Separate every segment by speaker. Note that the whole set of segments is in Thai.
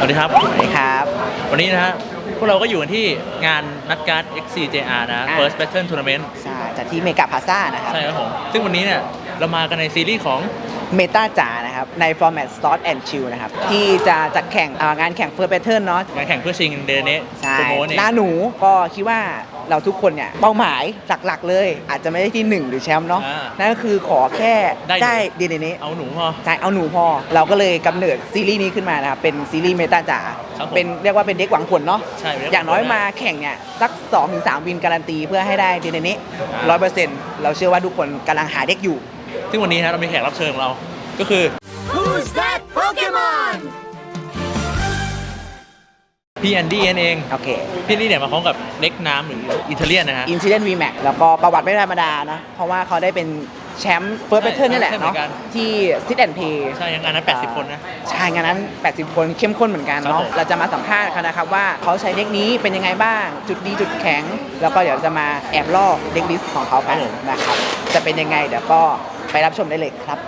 Speaker 1: สวัสดีครับ
Speaker 2: สวัสดีครับ
Speaker 1: วันนี้นะฮะพวกเราก็อยู่กันที่งานนัดการ์ด XCJR นะ
Speaker 2: อ่า
Speaker 1: First Battle Tournament
Speaker 2: ใช่จากที่เมกาพาซ่านะครับ
Speaker 1: ใช่ครับผม ซึ่งวันนี้เนี่ยเรามากันในซีรีส์ของ
Speaker 2: เมตาจ๋านะครับ ในฟอร์แมต Start and Chill นะครับ ที่จะจัดแข่งอ่างานแข่ง First Battle เนาะ
Speaker 1: งานแข่งเพื่อชิงเดนเน
Speaker 2: ใช่
Speaker 1: โปรโมทเนี่ย
Speaker 2: หน้าหนูก็คิดว่า เราทุกคนเนี่ยเป้าหมายหลักๆ เลย อาจจะไม่ได้ที่ 1 หรือแชมป์เนาะ
Speaker 1: อ่า
Speaker 2: นั่นก็คือขอแค่
Speaker 1: ได้
Speaker 2: ได้เดนเน
Speaker 1: เอาหนูพอ
Speaker 2: ใช่เอาหนูพอ เราก็เลยกำเนิดซีรีส์นี้ขึ้นมานะครับเป็นซีรีส์เมตาจ๋า
Speaker 1: ครับผม
Speaker 2: เป็นเรียกว่าเป็นเด็กหวังผลเนาะ
Speaker 1: ใช่ไปเรีก
Speaker 2: อย่างน้อยมาแข่งเนี่ยสัก2-3วินการันตีเพื่อให้ได้เดนเนร้อยเปอร์เซ็นต์เราเชื่อว่าทุกคนกำลังหาเด็กอยู่
Speaker 1: ซึ่งวันนี้นะเรามีแขกรับเชิญของเรา ก็คือ
Speaker 3: Who's that Pokemon?
Speaker 1: พี่แอนดี้นั่นเอง
Speaker 2: โอเค
Speaker 1: พี่แอนดี้เนี่ยมาพร้อมกับเล็กน้ำหรืออิตาเลียนนะฮะ
Speaker 2: อินซิเดนต์วีแม็กแล้วก็ประวัติไม่ธรรมดานะ เพราะว่าเขาได้เป็นแชมป์เฟิร์ส
Speaker 1: ใช่
Speaker 2: เ a เทิร์นี่แหละ
Speaker 1: ใช่เหมื
Speaker 2: เนาะ
Speaker 1: อนกัน
Speaker 2: ที่ซิดแอนเพย์
Speaker 1: ใช่งานนั้น 80 คนนะ
Speaker 2: ใช่งานนั้น 80 คนเข้มข้นเหมือนกัน
Speaker 1: ครับ
Speaker 2: เนาะ
Speaker 1: ผม
Speaker 2: เราจะมาสัมภาษณ์เขานะครับว่าเขาใช้เด็กนี้เป็นยังไงบ้าง จุดดีจุดแข็ง แล้วก็เดี๋ยวจะมาแอบลอกเด็กลิสต์ของเขากันนะครับจะเป็นยังไงเดี๋ยวก็ไปรับชมได้เลยครับ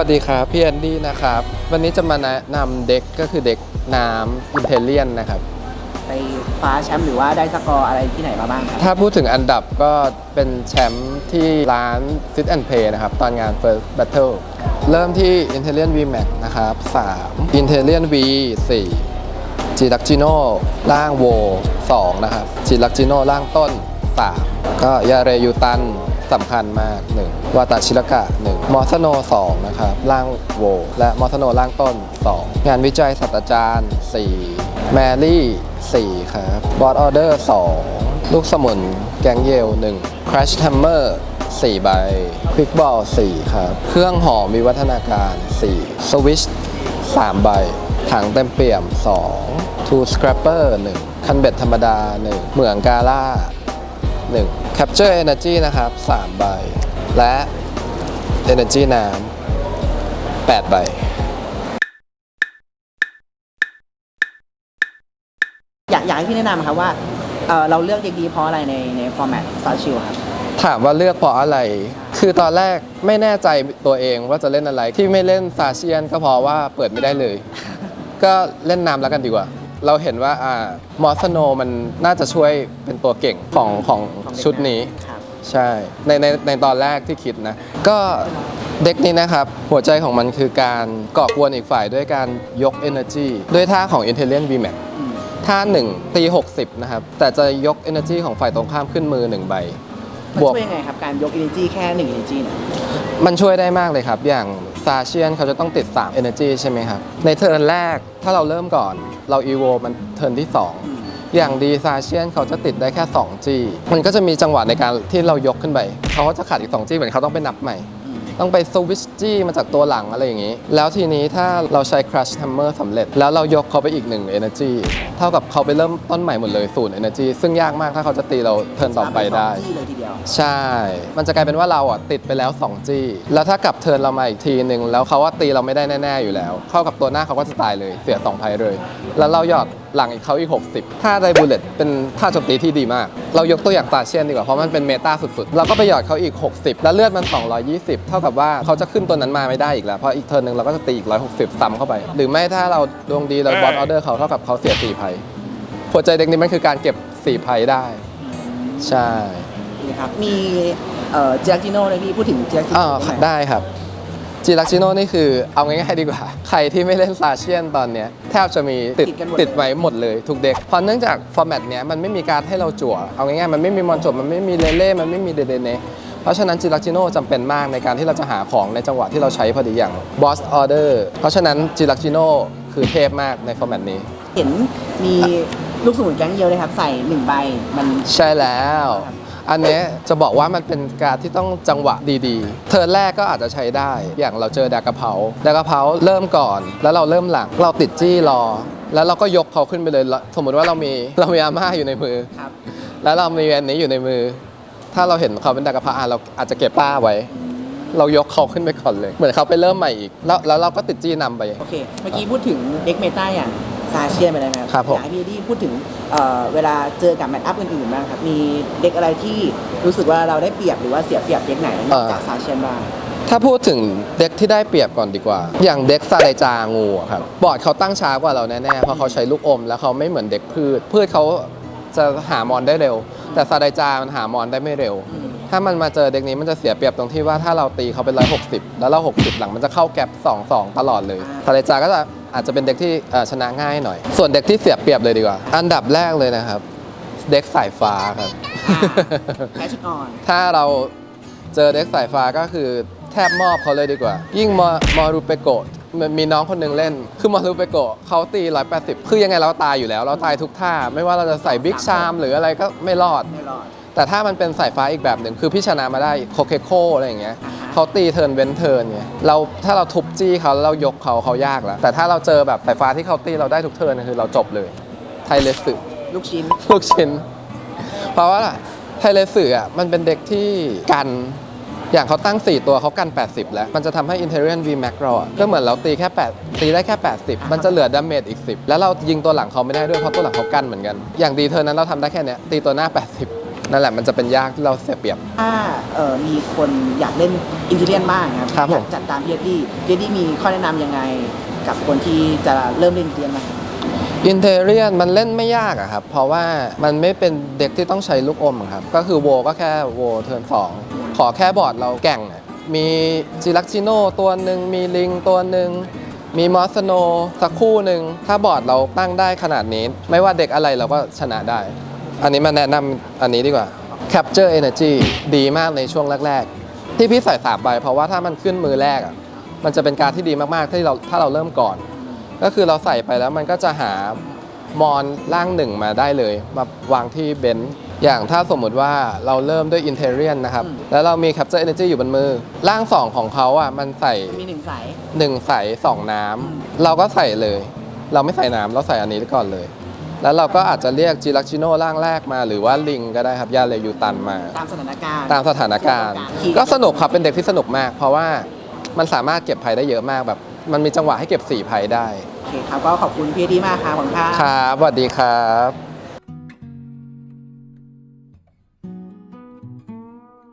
Speaker 4: วัสดีครับพี่แอนดี้นะครับ วันนี้จะมาแนะนำเด็กก็คือเด็กน้ำอินเทเลียนนะครับ
Speaker 2: ไปคว้าแชมป์หรือว่าได้สกอร์อะไรที่ไหนมาบ้างครับ
Speaker 4: ถ้าพูดถึงอันดับก็เป็นแชมป์ที่ร้าน Sit and Play นะครับ ตอนงาน First Battle เริ่มที่ Intellion VMAX นะครับ 3 Intellion V 4 g i l a c i n o ล่างโว 2 นะครับ g i l a c i n o ล่างต้น 3 ก็ยาเรยูตัน สำคัญมาก 1 วาตาชิรกะ 1 มอสโน 2 นะครับล่างโว และมอสโนล่างต้น 2 งานวิจัยศาสตราจารย์ 4 แมรี่ 4 ครับบอร์ดออเดอร์ 2 ลูกสมุนแกงเยล 1 Crash Hammer 4 ใบ Quick Ball 4ครับ เครื่องหอมวิวัฒนาการ4 Switch 3ใบ ถังเต็มเปี่ยม 2 Two Scrapper 1 คันเบ็ดธรรมดา 1 เหมืองกาล่า 1 Capture Energy นะครับ 3 ใบ และ Energy น้ำ8ใบ
Speaker 2: อยากอยากให้พี่แนะนำครับว่าเอ่อเราเลือกเด็กดีเพราะอะไรในในฟอร์แมตซาชิลครับ
Speaker 4: ถามว่าเลือกเพราะอะไร คือตอนแรกไม่แน่ใจตัวเองว่าจะเล่นอะไร ที่ไม่เล่นซาเชียนก็เพราะว่าเปิดไม่ได้เลย ก็เล่นน้ำแล้วกันดีกว่า เราเห็นว่าอ่ามอสโนมันน่าจะช่วยเป็นตัวเก่งของของ
Speaker 2: ของเด็ก
Speaker 4: ชุดนี้
Speaker 2: ครับ
Speaker 4: ใช่ในในในตอนแรกที่คิดนะ ก็เด็กนี้นะครับ หัวใจของมันคือการก่อกวนอีกฝ่ายด้วยการยก Energy ด้วยท่าของ Intelligent VMAX
Speaker 2: อืม
Speaker 4: ท่า 1 ตี 60 นะครับ แต่จะยก Energy ของฝ่ายตรงข้ามขึ้นมือ 1 ใบ
Speaker 2: มัน
Speaker 4: บวก
Speaker 2: ช่วยยังไงครับ การยก energy แค่1 energy เนี่ย
Speaker 4: มันช่วยได้มากเลยครับ อย่าง ซาเชียนเขาจะต้องติด 3 Energy ใช่ไหมครับ ในเทิร์นแรกถ้าเราเริ่มก่อน เราอีโวมันเทิร์นที่ 2 อย่างดีซาเชียนเขาจะติดได้แค่ 2G มันก็จะมีจังหวะในการที่เรายกขึ้นไป เขาก็จะขาดอีก 2G เหมือนเขาต้องไปนับใหม่ ต้องไปสวิชจี้มาจากตัวหลังอะไรอย่างนี้ แล้วทีนี้ถ้าเราใช้ Crush Hammer สำเร็จ แล้วเรายกเขาไปอีก1 Energy เท่ากับเขาไปเริ่มต้นใหม่หมดเลยศูนย์ Energy ซึ่งยากมากถ้าเขาจะตีเราเทิร์นต่อไปได้
Speaker 2: ที่เลยทีเดียว
Speaker 4: ใช่ มันจะกลายเป็นว่าเราอะติดไปแล้ว 2 จี้ แล้วถ้ากลับเทิร์นเรามาอีกทีหนึ่งแล้วเขาว่าตีเราไม่ได้แน่ ๆ อยู่แล้ว เข้ากับตัวหน้าเขาก็จะตายเลย เสีย2ไพเลย แล้วเราหยอด หลังอีกเขาอีก 60 ถ้าไดบูเลตเป็นท่าโจมตีที่ดีมาก เรายกตัวอย่างตาเชียนดีกว่า เพราะมันเป็นเมตาสุดๆ เราก็ไปหยอดเขาอีก 60 แล้วเลือดมัน 220 เท่ากับว่าเขาจะขึ้นตัวนั้นมาไม่ได้อีกแล้ว เพราะอีกเทิร์นหนึ่งเราก็จะตีอีก 160 ซ้ำเข้าไป หรือไม่ถ้าเราดวงดีเราบอสออเดอร์เขาเท่ากับเขาเสีย4ไพหัวใจเด็กนี้มันคือการเก็บ4ไพได้ ใช่
Speaker 2: นะครับมีเอ่อเจียจิโน่เลยพี่พูดถึงเจียจิ
Speaker 4: อ่า
Speaker 2: โน่หน่อย
Speaker 4: ได้ครับ จีลักชิโนนี่คือเอาง่ายๆดีกว่า ใครที่ไม่เล่นซาเชียนตอนเนี้ยแทบจะมีติดติดไว้หมดเลยทุกเด็กเพราะเนื่องจากฟอร์แมตเนี้ยมันไม่มีการดให้เราจั่วเอาง่ายๆมันไม่มีมอนจบมันไม่มีเลเล่มันไม่มีเดเดเนเพราะฉะนั้นจิลักชิโนจำเป็นมากในการที่เราจะหาของในจังหวะที่เราใช้พอดีอย่างบอสออเดอร์เพราะฉะนั้นจิลักชิโนคือเทพมากในฟอร์แมตนี้
Speaker 2: เห็นมีลูกสมุนแก๊งเดียวเลยครับ ใส่หนึ่งใบมัน
Speaker 4: ใช่แล้ว อันเนี้ยจะบอกว่ามันเป็นการที่ต้องจังหวะดีๆเทิร์นแรกก็อาจจะใช้ได้ อย่างเราเจอดากระเพราดากระเพราเริ่มก่อน แล้วเราเริ่มหลัง เราติดจี้รอ แล้วเราก็ยกเขาขึ้นไปเลยแล้วสมมุติว่าเรามีเรามีอาม่าอยู่ในมือ
Speaker 2: ครับ
Speaker 4: แล้วเรามีอันนี้อยู่ในมือ ถ้าเราเห็นเขาเป็นดากระเพราอะเราอาจจะเก็บป้าไว้เรายกเขาขึ้นไปก่อนเลย เหมือนเขาไปเริ่มใหม่อีก แล้วแล้วเราก็ติดจี้นำไป
Speaker 2: โอเค เมื่อกี้พูดถึงเด็กเมตาอย่าง ซาเชียนไปแล้วนะครับ
Speaker 4: ครับผม
Speaker 2: อยากให้พี่ที่พูดถึงเอ่อเวลาเจอกับแมตช์อัพอื่นๆบ้างครับ มีเด็กอะไรที่รู้สึกว่าเราได้เปรียบหรือว่าเสียเปรียบเด็กไหนนอกจากซาเชียนบ้าง
Speaker 4: ถ้าพูดถึงเด็กที่ได้เปรียบก่อนดีกว่า อย่างเด็กซาไดจางูอะครับ บอร์ดเขาตั้งช้ากว่าเราแน่ๆ เพราะเขาใช้ลูกอม แล้วเขาไม่เหมือนเด็กพืช พืชเขาจะหามอนได้เร็ว แต่ซาไดจามันหามอนได้ไม่เร็ว
Speaker 2: อืม
Speaker 4: ถ้ามันมาเจอเด็กนี้มันจะเสียเปรียบตรงที่ว่าถ้าเราตีเขาเป็นร้อยหกสิบแล้วเราหกสิบหลังมันจะเข้าแก็บสองสองตลอดเลยซาไดจาก็จะ อาจจะเป็นเด็กที่เอ่อชนะง่ายหน่อย ส่วนเด็กที่เสียเปรียบเลยดีกว่า อันดับแรกเลยนะครับ เด็กสายฟ้าครับ
Speaker 2: แคชออน
Speaker 4: ถ้าเราเจอเด็กสายฟ้าก็คือแทบมอบเขาเลยดีกว่า ยิ่งมอมอรูเปโกะมันมีน้องคนหนึงเล่น คือมอรูเปโกะเขาตี 180 คือยังไงเราตายอยู่แล้ว เราตายทุกท่า ไม่ว่าเราจะใส่บิ๊กชามหรืออะไรก็ไม่รอด
Speaker 2: ไม่รอด
Speaker 4: แต่ถ้ามันเป็นสายฟ้าอีกแบบหนึ่งคือพี่ชนะมาได้โคเคโคอะไรอย่างเงี้ย
Speaker 2: อ่าฮะ
Speaker 4: เขาตีเทิร์นเว้นเทิร์นไงเราถ้าเราทุบจี้เขาแล้วเรายกเขาเขายากแล้วแต่ถ้าเราเจอแบบสายฟ้าที่เขาตีเราได้ทุกเทิร์นคือเราจบเลยไทเลสึ
Speaker 2: ลูกชิ้น
Speaker 4: ลูกชิ้น เพราะว่าไทเลสึอะมันเป็นเด็กที่กันอย่างเขาตั้ง 4 ตัวเขากัน 80 แล้ว มันจะทำให้ Interior V Max เราอะก็เหมือนเราตีแค่ 8 ตีได้แค่ 80 มันจะเหลือดาเมจอีก 10 แล้วเรายิงตัวหลังเขาไม่ได้ด้วยเพราะตัวหลังเขากันเหมือนกัน อย่างดีเทอร์นั้นเราทำได้แค่เนี้ยตีตัวหน้า 80 นั่นแหละมันจะเป็นยากที่เราเสียเปรียบ
Speaker 2: ถ้าเอ่อมีคนอยากเล่นอินเทเลียนบ้างครับ
Speaker 4: ครับผม
Speaker 2: อยากจัดตามพี่เอ็ดดี้พี่เอ็ดดี้มีข้อแนะนำยังไงกับคนที่จะเริ่มเล่นอินเทเลียนบ้างครับ
Speaker 4: อินเทเรียนมันเล่นไม่ยากอะครับ เพราะว่ามันไม่เป็นเด็กที่ต้องใช้ลูกอมอะครับ ก็คือโวก็แค่โวเทิร์นสองขอแค่บอร์ดเราแก่งอะมีจิลักชิโนตัวหนึ่งมีลิงตัวหนึ่งมีมอสโนสักคู่หนึ่งถ้าบอร์ดเราตั้งได้ขนาดนี้ ไม่ว่าเด็กอะไรเราก็ชนะได้ อันนี้มาแนะนำอันนี้ดีกว่า Capture Energy ดีมากในช่วงแรก ๆ ที่พี่ใส่สามใบเพราะว่าถ้ามันขึ้นมือแรกอะมันจะเป็นการที่ดีมากๆที่เราถ้าเราเริ่มก่อน ก็คือเราใส่ไปแล้วมันก็จะหามอนร่างหนึ่งมาได้เลย มาวางที่เบนซ์อย่างถ้าสมมุติว่าเราเริ่มด้วยอินเทเรียนนะครับ
Speaker 2: อืม
Speaker 4: แล้วเรามี Capture Energy อยู่บนมือ ร่าง 2 ของเขาอะมันใส่
Speaker 2: มีหนึ่งสาย
Speaker 4: 1ใส่2น้ำเราก็ใส่เลย เราไม่ใส่น้ำเราใส่อันนี้ก่อนเลย แล้วเราก็อาจจะเรียกจิรักชิโนร่างแรกมา หรือว่าลิงก็ได้ครับยาเลยูตันมา
Speaker 2: ตามสถานการณ์
Speaker 4: ตามสถานการณ์
Speaker 2: ขี่
Speaker 4: ก็สนุกครับเป็นเด็กที่สนุกมาก เพราะว่ามันสามารถเก็บภัยได้เยอะมากแบบ มันมีจังหวะให้เก็บ4ภัยได้
Speaker 2: โอเคครับก็ขอบคุณพี่เอ็ดดี้มากครับขอบคุณครับ
Speaker 4: ครับสวัสดีครับ